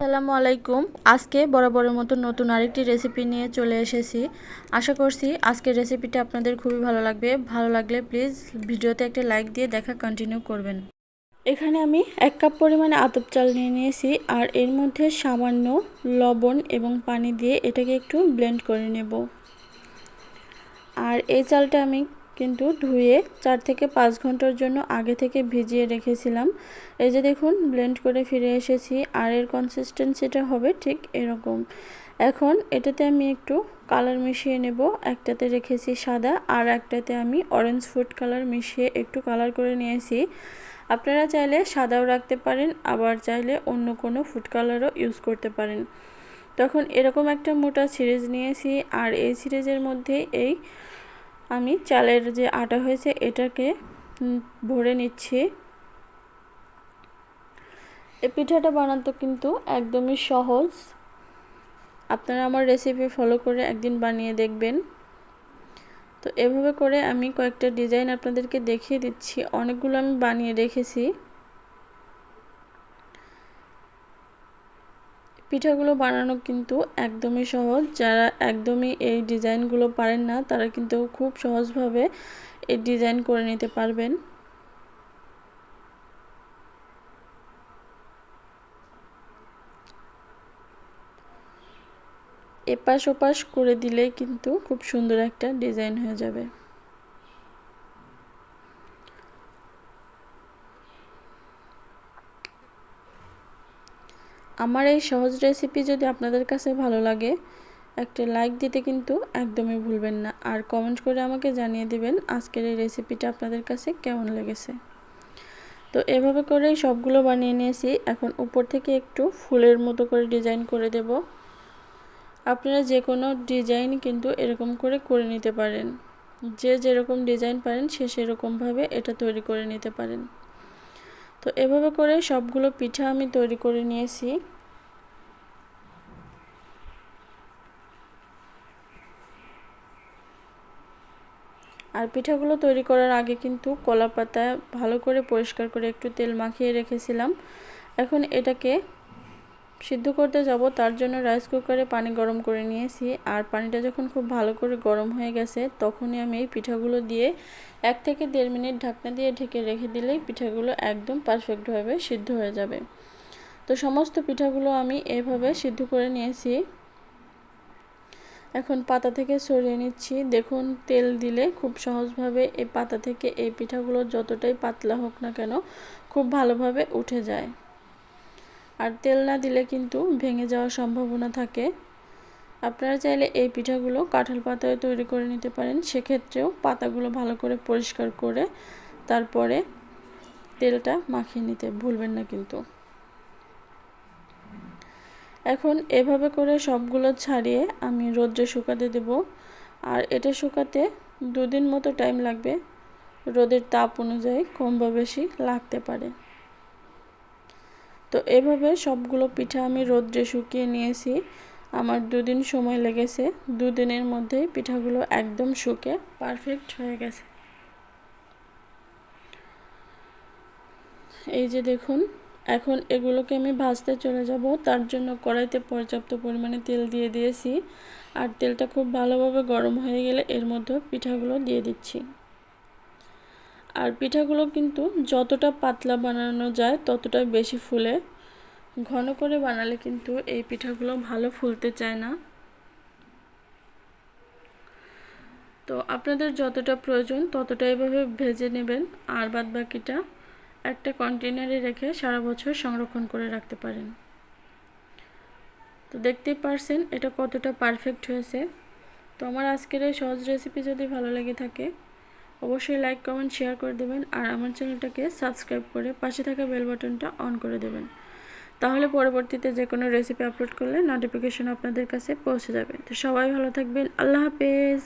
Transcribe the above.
আসসালামু আলাইকুম। আজকে বরাবরের মতো নতুন আরেকটি রেসিপি নিয়ে চলে এসেছি। আশা করছি আজকের রেসিপিটা আপনাদের খুবই ভালো লাগবে। ভালো লাগলে প্লিজ ভিডিওতে একটা লাইক দিয়ে দেখা কন্টিনিউ করবেন। এখানে আমি এক কাপ পরিমাণে আতপ চাল নিয়ে নিয়েছি আর এর মধ্যে সামান্য লবণ এবং পানি দিয়ে এটাকে একটু ব্লেন্ড করে নেব। আর এই চালটা আমি কিন্তু ধুয়ে চার থেকে পাঁচ ঘণ্টার জন্য আগে থেকে ভিজিয়ে রেখেছিলাম। এই যে দেখুন ব্লেন্ড করে ফিরে এসেছি। আর এর কনসিস্টেন্সিটা হবে ঠিক এরকম। এখন এটাতে আমি একটু কালার মিশিয়ে নেব। একটাতে রেখেছি সাদা আর একটাতে আমি অরেঞ্জ ফুড কালার মিশিয়ে একটু কালার করে নিয়েছি। আপনারা চাইলে সাদাও রাখতে পারেন, আবার চাইলে অন্য কোনো ফুড কালারও ইউজ করতে পারেন। তখন এরকম একটা মোটা সিরিজ নিয়েছি। আর এই সিরিজের মধ্যে এই আমি চালের যে আটা হয়েছে, এটাকে ভরে নিচ্ছি। এই পিঠাটা বানাতে কিন্তু একদমই সহজ। আপনারা আমার রেসিপি ফলো করে একদিন বানিয়ে দেখবেন। তো এভাবে করে আমি কয়েকটা ডিজাইন আপনাদেরকে দেখিয়ে দিচ্ছি। অনেকগুলো আমি বানিয়ে রেখেছি। পিঠাগুলো বানানো কিন্তু একদমই সহজ। যারা একদমই এই ডিজাইনগুলো পারেন না, তারা কিন্তু খুব সহজভাবে এই ডিজাইন করে নিতে পারবেন। এপাশ ওপাশ করে দিলে কিন্তু খুব সুন্দর একটা ডিজাইন হয়ে যাবে। আমার এই সহজ রেসিপি যদি আপনাদের কাছে ভালো লাগে, একটা লাইক দিতে কিন্তু একদমই ভুলবেন না। আর কমেন্ট করে আমাকে জানিয়ে দিবেন আজকের এই রেসিপিটা আপনাদের কাছে কেমন লেগেছে। তো এভাবে করেই সবগুলো বানিয়ে নিয়েছি। এখন উপর থেকে একটু ফুলের মতো করে ডিজাইন করে দেব। আপনারা যে কোনো ডিজাইন কিন্তু এরকম করে করে নিতে পারেন। যে যেরকম ডিজাইন পারেন, সে সেরকমভাবে এটা তৈরি করে নিতে পারেন। তো এভাবে করে সবগুলো পিঠা আমি তৈরি করে নিয়েছি। আর পিঠাগুলো তৈরি করার আগে কিন্তু কলা পাতা ভালো করে পরিষ্কার করে একটু তেল মাখিয়ে রেখেছিলাম। এখন এটাকে সিদ্ধ করতে যাব, তার জন্য রাইস কুকারে পানি গরম করে নিয়েছি। আর পানিটা যখন খুব ভালো করে গরম হয়ে গেছে, তখনই আমি এই পিঠাগুলো দিয়ে এক থেকে দেড় মিনিট ঢাকনা দিয়ে ঢেকে রেখে দিলেই পিঠাগুলো একদম পারফেক্টভাবে সিদ্ধ হয়ে যাবে। তো সমস্ত পিঠাগুলো আমি এভাবে সিদ্ধ করে নিয়েছি। এখন পাতা থেকে সরিয়ে নিচ্ছি। দেখুন, তেল দিলে খুব সহজভাবে এই পাতা থেকে এই পিঠাগুলো যতটাই পাতলা হোক না কেন, খুব ভালোভাবে উঠে যায়। আর তেল না দিলে কিন্তু ভেঙে যাওয়ার সম্ভাবনা থাকে। আপনারা চাইলে এই পিঠাগুলো কাঁঠাল পাতায় তৈরি করে নিতে পারেন। সেক্ষেত্রেও পাতাগুলো ভালো করে পরিষ্কার করে তারপরে তেলটা মাখিয়ে নিতে ভুলবেন না কিন্তু। এখন এভাবে করে সবগুলো ছাড়িয়ে আমি রোদ্রে শুকাতে দেব। আর এটা শুকাতে দুদিন মতো টাইম লাগবে। রোদের তাপ অনুযায়ী কম বা বেশি লাগতে পারে। তো এভাবে সবগুলো পিঠা আমি রোদ্রে শুকিয়ে নিয়েছি। আমার দুদিন সময় লেগেছে। দুদিনের মধ্যেই পিঠাগুলো একদম শুকে পারফেক্ট হয়ে গেছে। এই যে দেখুন, এখন এগুলোকে আমি ভাজতে চলে যাব। তার জন্য কড়াইতে পর্যাপ্ত পরিমাণে তেল দিয়ে দিয়েছি। আর তেলটা খুব ভালোভাবে গরম হয়ে গেলে এর মধ্যে পিঠাগুলো দিয়ে দিচ্ছি। আর পিঠাগুলো কিন্তু যতটা পাতলা বানানো যায় ততটাই বেশি ফুলে। ঘন করে বানালে কিন্তু এই পিঠাগুলো ভালো ফুলতে চায় না। তো আপনাদের যতটা প্রয়োজন ততটা এভাবে ভেজে নেবেন আর বাদ বাকিটা একটা কন্টেনারে রেখে সারা বছর সংরক্ষণ করে রাখতে পারেন। তো দেখতেই পারছেন এটা কতটা পারফেক্ট হয়েছে। তো আমার আজকের এই সহজ রেসিপি যদি ভালো লেগে থাকে অবশ্যই লাইক কমেন্ট শেয়ার করে দেবেন আর আমার চ্যানেলটাকে সাবস্ক্রাইব করে পাশে থাকা বেল বাটনটা অন করে দেবেন। তাহলে পরবর্তীতে যে কোনো রেসিপি আপলোড করলে নোটিফিকেশন আপনাদের কাছে পৌঁছে যাবে। তো সবাই ভালো থাকবেন। আল্লাহ হাফেজ।